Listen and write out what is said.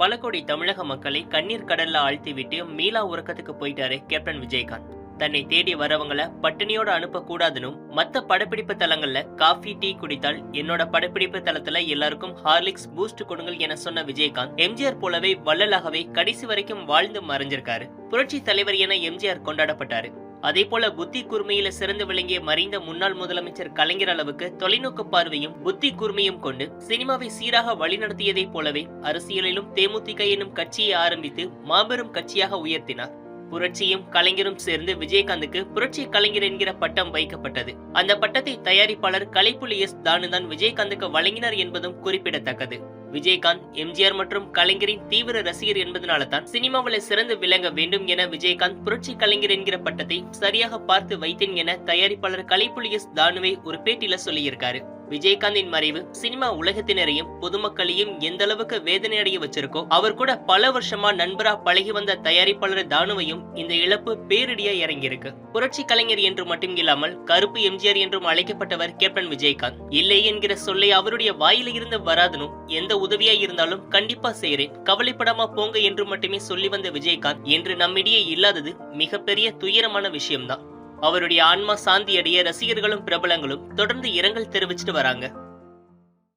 பல கோடி தமிழக மக்களை கண்ணீர் கடல்ல ஆழ்த்திவிட்டு மீளா உறக்கத்துக்கு போயிட்டாரு கேப்டன் விஜயகாந்த். தன்னை தேடி வரவங்கள பட்டினியோட அனுப்ப கூடாதுன்னு மத்த படப்பிடிப்பு தலங்கள்ல காஃபி டீ குடித்தால் என்னோட படப்பிடிப்பு தளத்துல எல்லாருக்கும் ஹார்லிக்ஸ் பூஸ்ட் கொடுங்கள் என சொன்ன விஜயகாந்த் எம்ஜிஆர் போலவே வள்ளலாகவே கடைசி வரைக்கும் வாழ்ந்து மறைஞ்சிருக்காரு. புரட்சி தலைவர் என எம்ஜிஆர் கொண்டாடப்பட்டாரு. அதே போல புத்தி கூர்மையில சிறந்து விளங்கிய மறைந்த முன்னாள் முதலமைச்சர் கலைஞர் அளவுக்கு தொலைநோக்கு பார்வையும் புத்தி கூர்மையும் கொண்டு சினிமாவை சீராக வழிநடத்தியதைப் போலவே அரசியலிலும் தேமுதிக எனும் கட்சியை ஆரம்பித்து மாபெரும் கட்சியாக உயர்த்தினார். புரட்சியும் கலைஞரும் சேர்ந்து விஜயகாந்துக்கு புரட்சி கலைஞர் என்கிற பட்டம் வைக்கப்பட்டது. அந்த பட்டத்தை தயாரிப்பாளர் கலைப்புலி எஸ் தானுதான் விஜயகாந்துக்கு வழங்கினார் என்பதும் குறிப்பிடத்தக்கது. விஜயகாந்த் எம்ஜிஆர் மற்றும் கலைஞரின் தீவிர ரசிகர் என்பதனால தான் சினிமாவில் சிறந்து விளங்க வேண்டும் என விஜயகாந்த் புரட்சி கலைஞர் என்கிற பட்டத்தை சரியாக பார்த்து வைத்தேன் என தயாரிப்பாளர் கலைப்புலி எஸ் தானுவை ஒரு பேட்டியில சொல்லியிருக்காரு. விஜயகாந்தின் மறைவு சினிமா உலகத்தினரையும் பொதுமக்களையும் எந்த அளவுக்கு வேதனை அடைய வச்சிருக்கோ அவர் கூட பல வருஷமா நண்பரா பழகி வந்த தயாரிப்பாளர் தானுவையும் இந்த இழப்பு பேரிடியா இறங்கியிருக்கு. புரட்சி கலைஞர் என்று மட்டும் இல்லாமல் கருப்பு எம்ஜிஆர் என்றும் அழைக்கப்பட்டவர் கேப்டன் விஜயகாந்த். இல்லை என்கிற சொல்லை அவருடைய வாயில இருந்து வராதனும் எந்த உதவியா இருந்தாலும் கண்டிப்பா செய்யறேன் கவலைப்படாம போங்க என்று மட்டுமே சொல்லி வந்த விஜயகாந்த் என்று நம்மிடையே இல்லாதது மிகப்பெரிய துயரமான விஷயம்தான். அவருடைய ஆன்மா சாந்தி அடைய ரசிகர்களும் பிரபலங்களும் தொடர்ந்து இரங்கல் தெரிவிச்சிட்டு வராங்க.